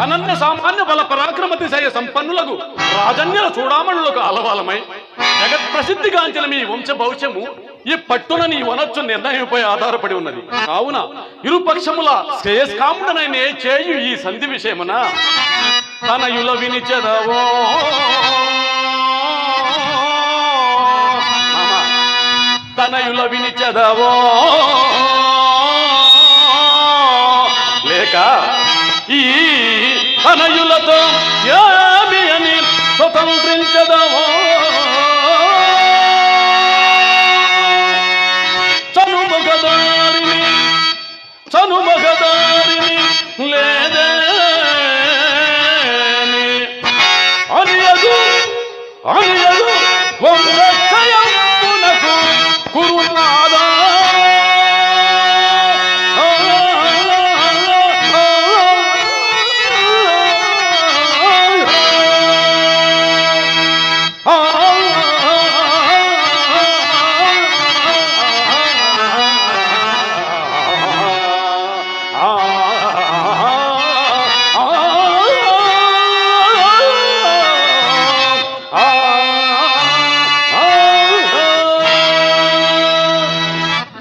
అనన్య సామాన్య బల పరాక్రమతిశయ సంపన్నులకు రాజన్యుల చూడామణులకు అలవాలమై జగత్ ప్రసిద్ధిగాంచిన మీ వంశ భవిష్యము ఈ పట్టున నీ వనొచ్చు నిర్ణయంపై ఆధారపడి ఉన్నది. కావున ఇరుపక్షముల శ్రేయస్కాముడనైనే చేయు ఈ సంధి విషయమున తన తనయుల వినిచెదవో. మామ, తనయుల వినిచెదవో. లేక ఈ తనయులతో ఏమి అని స్వతంత్రించదవో?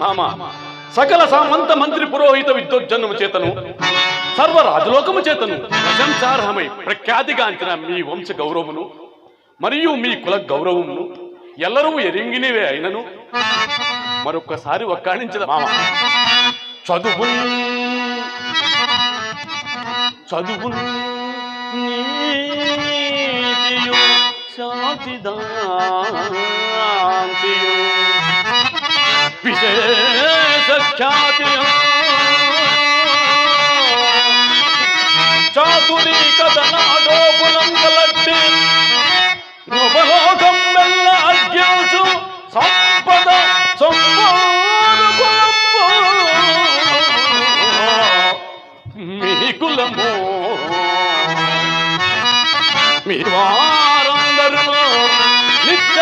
మామ. సకల సామంత మంత్రి పురోహిత విద్వజ్జనము చేతను సర్వ రాజలోకము చేతను ప్రశంసార్హమై ప్రఖ్యాతిగాంచిన మీ వంశ గౌరవమును మరియు మీ కుల గౌరవమును ఎల్లరూ ఎరింగినవే అయినను. మరొక్కసారి ఒక్కాణించిన మామ. చదువు చదువు శాంతిదాంతియు. విశేష ఖ్యాతియు చాతురీ కథనాటోపులం కలట్టి నృపలోకం వెళ్ళ అజ్ఞాసు సంపద మీ కులము మీ వారందరూ నిత్య